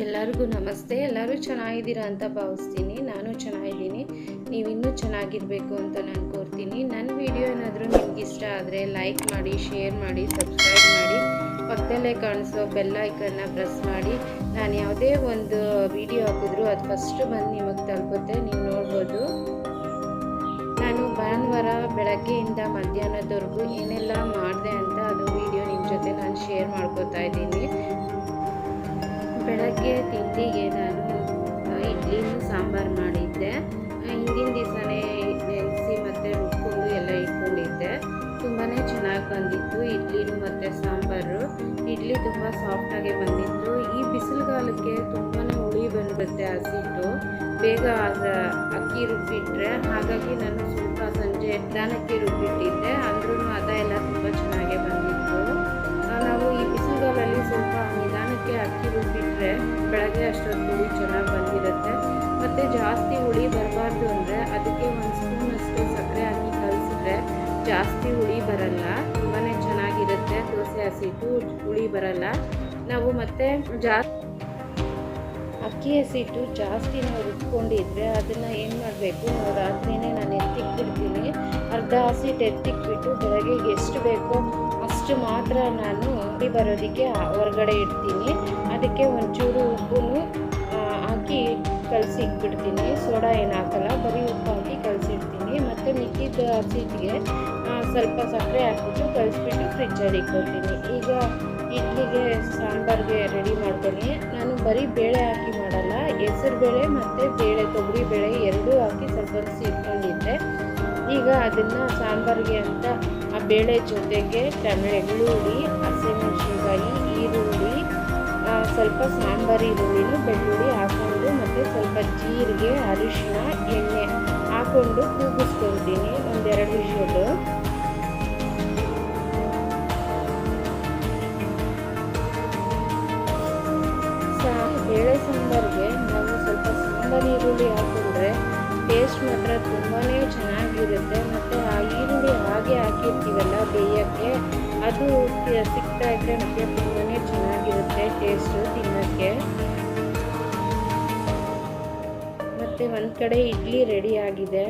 ಎಲ್ಲರಿಗೂ ನಮಸ್ತೆ. ಎಲ್ಲರೂ ಚೆನ್ನಾಗಿದ್ದೀರಾ ಅಂತ ಭಾವಿಸ್ತೀನಿ. ನಾನು ಚೆನ್ನಾಗಿದ್ದೀನಿ. ನೀವು ಇನ್ನೂ ಚೆನ್ನಾಗಿರಬೇಕು ಅಂತ ನಾನು ಕೋರ್ತೀನಿ. ನನ್ನ ವಿಡಿಯೋ ಏನಾದರೂ ನಿಮ್ಗೆ ಇಷ್ಟ ಆದರೆ ಲೈಕ್ ಮಾಡಿ, ಶೇರ್ ಮಾಡಿ, ಸಬ್ಸ್ಕ್ರೈಬ್ ಮಾಡಿ, ಪಕ್ಕದಲ್ಲೇ ಕಾಣಿಸೋ ಬೆಲ್ ಐಕನ್ನ ಪ್ರೆಸ್ ಮಾಡಿ. ನಾನು ಯಾವುದೇ ಒಂದು ವಿಡಿಯೋ ಹಾಕಿದ್ರು ಅದು ಫಸ್ಟ್ ಬಂದು ನಿಮಗೆ ತಲುಪುತ್ತೆ. ನೀವು ನೋಡ್ಬೋದು. ನಾನು ಭಾನುವಾರ ಬೆಳಗ್ಗೆಯಿಂದ ಮಧ್ಯಾಹ್ನದವರೆಗೂ ಏನೆಲ್ಲ ಮಾಡಿದೆ ಅಂತ ಅದು ವಿಡಿಯೋ ನಿಮ್ಮ ಜೊತೆ ನಾನು ಶೇರ್ ಮಾಡ್ಕೋತಾ ಇದ್ದೀನಿ. ಬೆಳಗ್ಗೆ ತಿಂಡಿಗೆ ನಾನು ಇಡ್ಲಿ ಇಡ್ಲಿನೂ ಸಾಂಬಾರು ಮಾಡಿದ್ದೆ. ಹಿಂದಿನ ದಿವಸನೇ ನೆನೆಸಿ ಮತ್ತು ರುಬ್ಕೊಂಡು ಎಲ್ಲ ಇಟ್ಕೊಂಡಿದ್ದೆ. ತುಂಬಾ ಚೆನ್ನಾಗಿ ಬಂದಿತ್ತು ಇಡ್ಲಿನೂ ಮತ್ತು ಸಾಂಬಾರು. ಇಡ್ಲಿ ತುಂಬ ಸಾಫ್ಟಾಗಿ ಬಂದಿತ್ತು. ಈ ಬಿಸಿಲುಗಾಲಕ್ಕೆ ತುಂಬಾ ಹುಳಿ ಬಂದುಬಿಡುತ್ತೆ ಹಸಿಟ್ಟು. ಬೇಗ ಆಗ ಅಕ್ಕಿ ರುಬ್ಬಿಟ್ರೆ, ಹಾಗಾಗಿ ನಾನು ಸ್ವಲ್ಪ ಸಂಜೆ ನಿಧಾನಕ್ಕೆ ರುಬ್ಬಿಟ್ಟಿದ್ದೆ. ಅಂದ್ರೂ ಅದ ಎಲ್ಲ ತುಂಬ ಚೆನ್ನಾಗೇ ಬಂದಿತ್ತು. ನಾವು ಬಿಸಿಲುಗಾಲಲ್ಲಿ ಸ್ವಲ್ಪ ನಿಧಾನಕ್ಕೆ ಅಕ್ಕಿ ರುಬ್ಬಿಟ್ರೆ ಬೆಳಗ್ಗೆ ಅಷ್ಟೊಂದು ಹುಳಿ ಚೆನ್ನಾಗಿ ಬಂದಿರುತ್ತೆ. ಮತ್ತು ಜಾಸ್ತಿ ಹುಳಿ ಬರಬಾರ್ದು ಅಂದರೆ ಅದಕ್ಕೆ ಒಂದು ಸ್ಪೂನಷ್ಟು ಸಕ್ಕರೆ ಹಾಕಿ ಕಲಿಸಿದ್ರೆ ಜಾಸ್ತಿ ಹುಳಿ ಬರಲ್ಲ. ತುಂಬಾ ಚೆನ್ನಾಗಿರುತ್ತೆ. ದೋಸೆ ಹಸಿಟ್ಟು ಹುಳಿ ಬರಲ್ಲ. ನಾವು ಮತ್ತೆ ಜಾಸ್ತಿ ಅಕ್ಕಿ ಹಸಿಟ್ಟು ಜಾಸ್ತಿ ನಾವು ರುಬ್ಕೊಂಡಿದ್ರೆ ಅದನ್ನು ಏನು ಮಾಡಬೇಕು? ನಾವು ರಾತ್ರಿನೇ ನಾನು ಎತ್ತಿಕ್ಬಿಡ್ತೀನಿ ಅರ್ಧ ಹಸಿಟ್ಟು ಎತ್ತಿಕ್ಬಿಟ್ಟು ಬೆಳಗ್ಗೆ ಎಷ್ಟು ಬೇಕೋ ಅಷ್ಟು ಮಾತ್ರ ನಾನು ಅಂಗಡಿ ಬರೋದಕ್ಕೆ ಹೊರಗಡೆ ಇಡ್ತೀನಿ. ಅದಕ್ಕೆ ಒಂಚೂರು ಉಪ್ಪು ಹಾಕಿ ಕಲಸಿ ಇಟ್ಬಿಡ್ತೀನಿ ಸೋಡಾ ಏನು ಹಾಕಲ್ಲ, ಬರೀ ಉಪ್ಪು ಹಾಕಿ ಕಲಸಿಡ್ತೀನಿ. ಮತ್ತು ಮಿಕ್ಕಿದ ಹಸಿಟ್ಟಿಗೆ ಸ್ವಲ್ಪ ಸಕ್ಕರೆ ಹಾಕ್ಬಿಟ್ಟು ಕಲಿಸ್ಬಿಟ್ಟು ಫ್ರಿಜ್ಜಲ್ಲಿ ಇಟ್ಕೊಳ್ತೀನಿ. ಈಗ ಇಡ್ಲಿಗೆ ಸಾಂಬಾರಿಗೆ ರೆಡಿ ಮಾಡ್ತೀನಿ. ನಾನು ಬರೀ ಬೇಳೆ ಹಾಕಿ ಮಾಡಲ್ಲ, ಹೆಸರು ಬೇಳೆ ಮತ್ತು ಬೇಳೆ ತೊಗರಿ ಬೇಳೆ ಎರಡೂ ಹಾಕಿ ಸ್ವಲ್ಪ ಇಟ್ಕೊಂಡಿದ್ದೆ. ಈಗ ಅದನ್ನು ಸಾಂಬಾರಿಗೆ ಅಂತ ಆ ಬೇಳೆ ಜೊತೆಗೆ ಟಮೆ, ಬೆಳ್ಳುಳ್ಳಿ, ಹಸಿಮೆಣಸಿನ್ಕಾಯಿ, ಈರುಳ್ಳಿ ಸ್ವಲ್ಪ ಸಾಂಬಾರು, ಈರುಳ್ಳಿನೂ ಬೆಳ್ಳುಳ್ಳಿ ಹಾಕ್ಕೊಂಡು ಮತ್ತು ಸ್ವಲ್ಪ ಜೀರಿಗೆ ಅರಿಶಿನ ಎಣ್ಣೆ ಹಾಕ್ಕೊಂಡು ಕೂಗಿಸ್ಕೊಳ್ತೀನಿ ಒಂದೆರಡು ವಿಷಲು ಸಾಂಬಾರು ಈರುಳ್ಳಿ ಹಾಕೊಂಡ್ರೆ ಟೇಸ್ಟ್ ಮಾತ್ರ ತುಂಬಾ ಚೆನ್ನಾಗಿರುತ್ತೆ. ಮತ್ತು ಆ ಈರುಳ್ಳಿ ಹಾಗೆ ಹಾಕಿರ್ತೀವಲ್ಲ ಬೇಯೋಕ್ಕೆ, ಅದು ಸಿಗ್ತಾ ಇದ್ದರೆ ನಮಗೆ ತುಂಬಾ ಚೆನ್ನಾಗಿರುತ್ತೆ ಟೇಸ್ಟು ತಿನ್ನೋಕ್ಕೆ. ಮತ್ತು ಒಂದು ಕಡೆ ಇಡ್ಲಿ ರೆಡಿ ಆಗಿದೆ.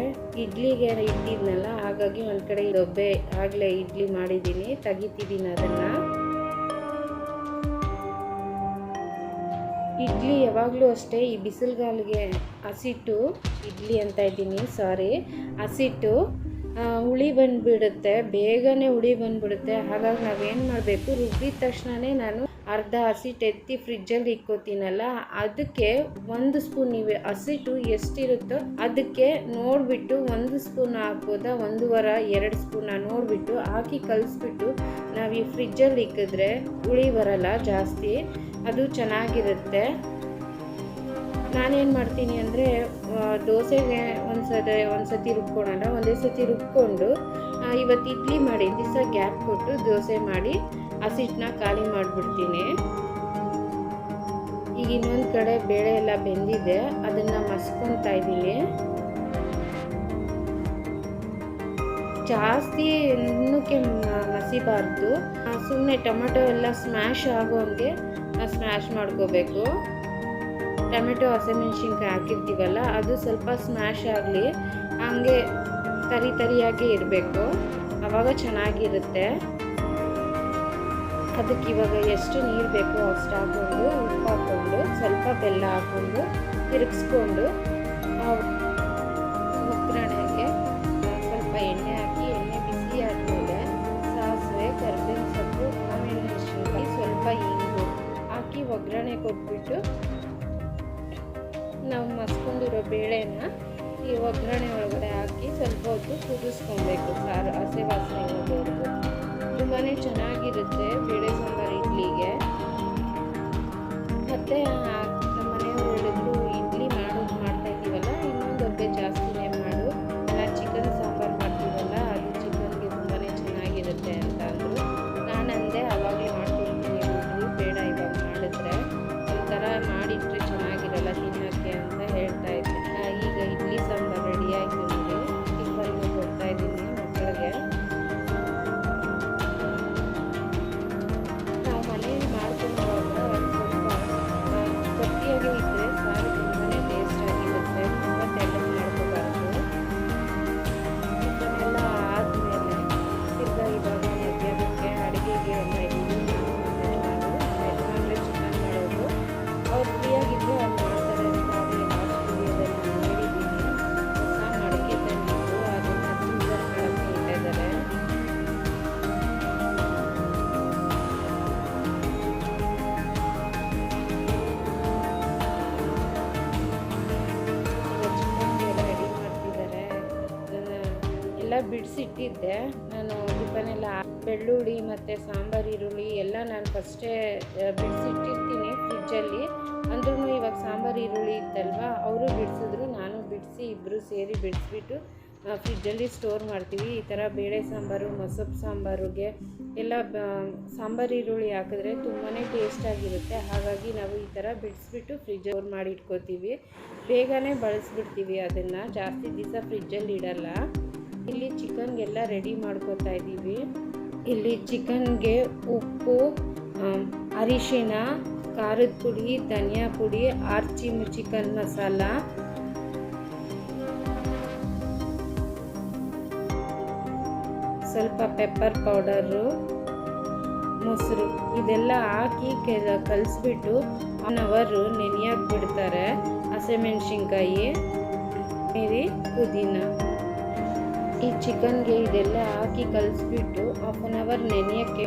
ಇಡ್ಲಿಗೆ ಇಟ್ಟಿದ್ನಲ್ಲ, ಹಾಗಾಗಿ ಒಂದು ಕಡೆ ದೊಬ್ಬೆ ಆಗಲೇ ಇಡ್ಲಿ ಮಾಡಿದ್ದೀನಿ, ತೆಗಿತಿದ್ದೀನಿ ಅದನ್ನು. ಇಡ್ಲಿ ಯಾವಾಗಲೂ ಅಷ್ಟೇ, ಈ ಬಿಸಿಲುಗಾಲಿಗೆ ಹಸಿಟ್ಟು, ಇಡ್ಲಿ ಅಂತ ಇದ್ದೀನಿ ಸಾರಿ ಹಸಿಟ್ಟು ಹುಳಿ ಬಂದುಬಿಡುತ್ತೆ, ಬೇಗನೆ ಹುಳಿ ಬಂದುಬಿಡುತ್ತೆ. ಹಾಗಾಗಿ ನಾವೇನು ಮಾಡಬೇಕು, ರುಬ್ಬಿದ ತಕ್ಷಣವೇ ನಾನು ಅರ್ಧ ಹಸಿಟ್ಟು ಎತ್ತಿ ಫ್ರಿಜ್ಜಲ್ಲಿ ಇಕ್ಕೋತೀನಲ್ಲ, ಅದಕ್ಕೆ ಒಂದು ಸ್ಪೂನ್ ನೀವು ಹಸಿಟ್ಟು ಎಷ್ಟಿರುತ್ತೋ ಅದಕ್ಕೆ ನೋಡಿಬಿಟ್ಟು ಒಂದು ಸ್ಪೂನ್ ಹಾಕ್ಬೋದಾ ವಾರ ಎರಡು ಸ್ಪೂನ ನೋಡಿಬಿಟ್ಟು ಹಾಕಿ ಕಲಿಸ್ಬಿಟ್ಟು ನಾವು ಈ ಫ್ರಿಜ್ಜಲ್ಲಿ ಇಕ್ಕಿದ್ರೆ ಹುಳಿ ಬರಲ್ಲ ಜಾಸ್ತಿ. ಅದು ಚೆನ್ನಾಗಿರುತ್ತೆ. ನಾನೇನು ಮಾಡ್ತೀನಿ ಅಂದರೆ ದೋಸೆಗೆ ಒಂದು ಸದ ಒಂದು ಸತಿ ರುಬ್ಕೊಳಲ್ಲ ಒಂದೇ ಸತಿ ರುಬ್ಕೊಂಡು ಇವತ್ತು ಇಡ್ಲಿ ಮಾಡಿ ದಿವಸ ಗ್ಯಾಪ್ ಕೊಟ್ಟು ದೋಸೆ ಮಾಡಿ ಹಸಿಟ್ಟನ್ನ ಖಾಲಿ ಮಾಡಿಬಿಡ್ತೀನಿ. ಈಗ ಇನ್ನೊಂದು ಕಡೆ ಬೇಳೆ ಎಲ್ಲ ಬೆಂದಿದೆ, ಅದನ್ನು ಮಸ್ಕೊತಾ ಇದ್ದೀನಿ. ಜಾಸ್ತಿ ಇನ್ನೂ ಮ- ಮಸಿಬಾರ್ದು. ಸುಮ್ಮನೆ ಟೊಮೆಟೊ ಎಲ್ಲ ಸ್ಮ್ಯಾಶ್ ಆಗೋ ಆಗೋಂಗೆ ಸ್ಮ್ಯಾಶ್ ಮಾಡ್ಕೋಬೇಕು. ಟೊಮೆಟೊ, ಹಸಿಮೆಣ್ಸಿನ್ಕಾಯಿ ಹಾಕಿರ್ತೀವಲ್ಲ, ಅದು ಸ್ವಲ್ಪ ಸ್ಮ್ಯಾಶ್ ಆಗಲಿ, ಹಂಗೆ ತರಿ ತರಿಯಾಗಿ ಇರಬೇಕು. ಆವಾಗ ಚೆನ್ನಾಗಿರುತ್ತೆ. ಅದಕ್ಕೆ ಇವಾಗ ಎಷ್ಟು ನೀರು ಬೇಕೋ ಅಷ್ಟು ಹಾಕ್ಕೊಂಡು ಉಪ್ಪು ಹಾಕ್ಕೊಂಡು ಸ್ವಲ್ಪ ಬೆಲ್ಲ ಹಾಕ್ಕೊಂಡು ತಿರುಗಿಸ್ಕೊಂಡು ಕೊಟ್ಬಿಟ್ಟು ನಾವು ಮಸ್ಕೊಂಡಿರೋ ಬೇಳೆನ ಈ ಒಗ್ಗರಣೆ ಒಳಗಡೆ ಹಾಕಿ ಸ್ವಲ್ಪ ಹೊತ್ತು ಕುದಿಸ್ಕೊಬೇಕು. ಸಾರು ಹಸಿ ವಾಸನೆ ಹೋಗೋವರೆಗೂ ತುಂಬಾ ಚೆನ್ನಾಗಿರುತ್ತೆ ಬೇಳೆ ಸಾಂಬಾರು ಇಡ್ಲಿಗೆ. ಮತ್ತು ಬಿಡಿಸಿಟ್ಟಿದ್ದೆ ನಾನು ಟಿಫನೆಲ್ಲ ಬೆಳ್ಳುಳ್ಳಿ ಮತ್ತು ಸಾಂಬಾರು, ಈರುಳ್ಳಿ ಎಲ್ಲ ನಾನು ಫಸ್ಟೇ ಬಿಡಿಸಿಟ್ಟಿರ್ತೀನಿ ಫ್ರಿಡ್ಜಲ್ಲಿ ಅಂದ್ರೂ ಇವಾಗ ಸಾಂಬಾರು, ಈರುಳ್ಳಿ ಇತ್ತಲ್ವ? ಅವರು ಬಿಡಿಸಿದ್ರು, ನಾನು ಬಿಡಿಸಿ ಇಬ್ಬರು ಸೇರಿ ಬಿಡಿಸ್ಬಿಟ್ಟು ಫ್ರಿಡ್ಜಲ್ಲಿ ಸ್ಟೋರ್ ಮಾಡ್ತೀವಿ. ಈ ಥರ ಬೇಳೆ ಸಾಂಬಾರು ಮೊಸಪ್ಪು ಸಾಂಬಾರಿಗೆ ಎಲ್ಲ ಸಾಂಬಾರು, ಈರುಳ್ಳಿ ಹಾಕಿದ್ರೆ ತುಂಬಾ ಟೇಸ್ಟಾಗಿರುತ್ತೆ ಹಾಗಾಗಿ ನಾವು ಈ ಥರ ಬಿಡಿಸ್ಬಿಟ್ಟು ಫ್ರಿಜ್ ಸ್ಟೋರ್ ಮಾಡಿ ಇಟ್ಕೋತೀವಿ. ಬೇಗನೆ ಬಳಸ್ಬಿಡ್ತೀವಿ ಅದನ್ನು. ಜಾಸ್ತಿ ದಿವಸ ಫ್ರಿಜ್ಜಲ್ಲಿ ಇಡಲ್ಲ. ಇಲ್ಲಿ ಚಿಕನ್ಗೆಲ್ಲ ರೆಡಿ ಮಾಡ್ಕೋತಾ ಇದ್ದೀವಿ. ಇಲ್ಲಿ ಚಿಕನ್ಗೆ ಉಪ್ಪು ಅರಿಶಿನ, ಖಾರದ ಪುಡಿ, ಧನಿಯಾ ಪುಡಿ, ಆರ್ಚಿ ಚಿಕನ್ ಮಸಾಲ. ಸ್ವಲ್ಪ ಪೆಪ್ಪರ್ ಪೌಡರು ಮೊಸರು ಇದೆಲ್ಲ ಹಾಕಿ ಕೆಲ, ಕಲಿಸ್ಬಿಟ್ಟು ಒನ್ ಅವರು ನೆನೆಯಕ್ಕೆ ಬಿಡ್ತಾರೆ ಹಸಿಮೆಣ್ಸಿನ್ಕಾಯಿ ಮೇರಿ, ಪುದೀನ. ಈ ಚಿಕನ್ಗೆ ಇದೆಲ್ಲ ಹಾಕಿ ಕಲಿಸ್ಬಿಟ್ಟು ಹಾಫ್ ಆನ್ ಅವರ್ ನೆನೆಯೋಕ್ಕೆ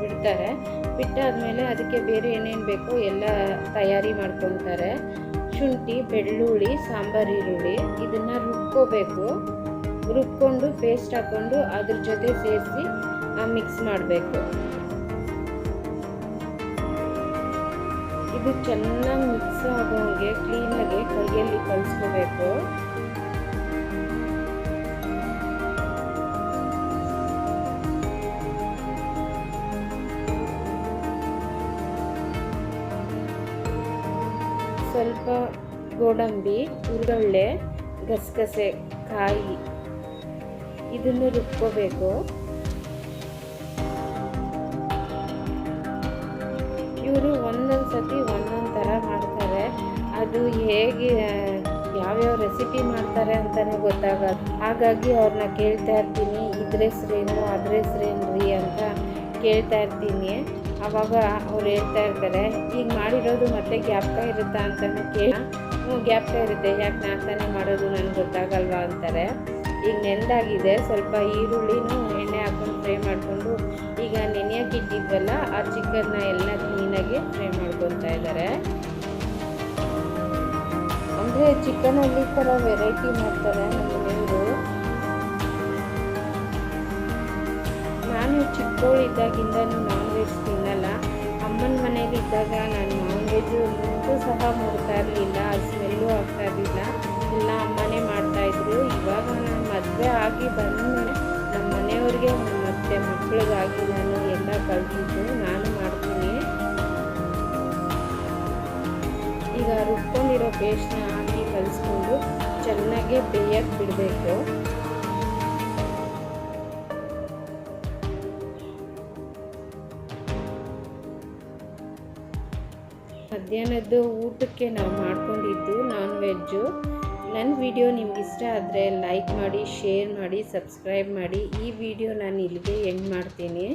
ಬಿಡ್ತಾರೆ. ಬಿಟ್ಟಾದಮೇಲೆ ಅದಕ್ಕೆ ಬೇರೆ ಏನೇನು ಬೇಕೋ ಎಲ್ಲ ತಯಾರಿ ಮಾಡ್ಕೊತಾರೆ ಶುಂಠಿ, ಬೆಳ್ಳುಳ್ಳಿ, ಸಾಂಬಾರು, ಈರುಳ್ಳಿ ಇದನ್ನು ರುಬ್ಕೋಬೇಕು. ರುಬ್ಕೊಂಡು ಪೇಸ್ಟ್ ಹಾಕ್ಕೊಂಡು ಅದ್ರ ಜೊತೆ ಸೇರಿಸಿ ಮಿಕ್ಸ್ ಮಾಡಬೇಕು. ಇದು ಚೆನ್ನಾಗಿ ಮಿಕ್ಸ್ ಆಗೋಂಗೆ ಕ್ಲೀನಾಗಿ ಕೈಯಲ್ಲಿ ಕಲಿಸ್ಕೋಬೇಕು. ಸ್ವಲ್ಪ ಗೋಡಂಬಿ ಹುರುಗಳ್ಳೆ ಗಸಗಸೆ, ಕಾಯಿ ಇದನ್ನು ರುಬ್ಕೋಬೇಕು. ಇವರು ಒಂದೊಂದು ಸತಿ ಒಂದೊಂದು ಥರ ಮಾಡ್ತಾರೆ. ಅದು ಹೇಗೆ, ಯಾವ್ಯಾವ ರೆಸಿಪಿ ಮಾಡ್ತಾರೆ ಅಂತಲೇ ಗೊತ್ತಾಗಲ್ಲ. ಹಾಗಾಗಿ ಅವ್ರನ್ನ ಕೇಳ್ತಾ ಇರ್ತೀನಿ, ಇದ್ರ ಹೆಸ್ರೇನು ಅದ್ರ ಹೆಸ್ರೇನು ಅಂತ ಕೇಳ್ತಾ ಇರ್ತೀನಿ. ಆವಾಗ ಅವ್ರು ಹೇಳ್ತಾ ಇರ್ತಾರೆ ಈಗ ಮಾಡಿರೋದು ಮತ್ತೆ ಗ್ಯಾಪ್ಕ ಇರುತ್ತಾ ಅಂತಲೂ ಕೇಳ. ಹ್ಞೂ, ಗ್ಯಾಪ್ಕ ಇರುತ್ತೆ, ಯಾಕೆ ನಾನು ಮಾಡೋದು ನನಗೆ ಗೊತ್ತಾಗಲ್ವಾ? ಅಂತಾರೆ. ಈಗ ನೆಂದಾಗಿದೆ ಸ್ವಲ್ಪ ಈರುಳ್ಳಿನೂ ಎಣ್ಣೆ ಹಾಕ್ಕೊಂಡು ಫ್ರೈ ಮಾಡಿಕೊಂಡು, ಈಗ ನೆನೆಯಕ್ಕೆ ಇಟ್ಟಿದ್ವಲ್ಲ, ಆ ಚಿಕನ್ನ ಎಲ್ಲ ಕ್ಲೀನಾಗಿ ಫ್ರೈ ಮಾಡ್ಕೊತಾ ಇದ್ದಾರೆ. ಅಂದರೆ ಚಿಕನಲ್ಲಿ ಥರ ವೆರೈಟಿ ಮಾಡ್ತಾರೆ ನಮ್ಮ ಮನೆಯವರು. ನಾನು ಚಿಕ್ಕವಳಿದ್ದಾಗಿಂದನೂ ನಾನ್ ವೆಜ್ ತಿನ್ನಲ್ಲ. ಅಮ್ಮನ ಮನೇಲಿ ಇದ್ದಾಗ ನಾನು ನಾನ್ ವೆಜ್ ಒಂದು ಸಹ ಮುಡ್ತಾ ಇರಲಿಲ್ಲ ಸ್ಮೆಲ್ಲು ಆಗ್ತಾ ಇರಲಿಲ್ಲ. ಎಲ್ಲ ಅಮ್ಮನೇ ಮಾಡ್ತಾಯಿದ್ರು ಇವಾಗ ನಾನು ಮದುವೆ ಆಗಿ ಬಂದ್ಮೇಲೆ ನಮ್ಮ ಮನೆಯವ್ರಿಗೆ ಮತ್ತು ಮಕ್ಕಳಿಗಾಗಿ ನಾನು ಎಲ್ಲ ಕಲ್ತಿದ್ದು ನಾನು ಮಾಡ್ತೀನಿ. ಈಗ ರುಬ್ಕೊಂಡಿರೋ ಪೇಸ್ಟ್ನ ಹಾಕಿ ಕಲಿಸ್ಕೊಂಡು ಚೆನ್ನಾಗಿ ಬೇಯಕ್ಕೆ ಬಿಡಬೇಕು. ಮಧ್ಯಾಹ್ನದ್ದು ಊಟಕ್ಕೆ ನಾವು ಮಾಡ್ಕೊಂಡಿದ್ದು ನಾನ್ ವೆಜ್ಜು ನನ್ನ ವಿಡಿಯೋ ನಿಮ್ಗೆ ಇಷ್ಟ ಆದರೆ ಲೈಕ್ ಮಾಡಿ ಶೇರ್ ಮಾಡಿ ಸಬ್ಸ್ಕ್ರೈಬ್ ಮಾಡಿ. ಈ ವಿಡಿಯೋ ನಾನು ಇಲ್ಲಿಗೆ ಎಂಡ್ ಮಾಡ್ತೀನಿ.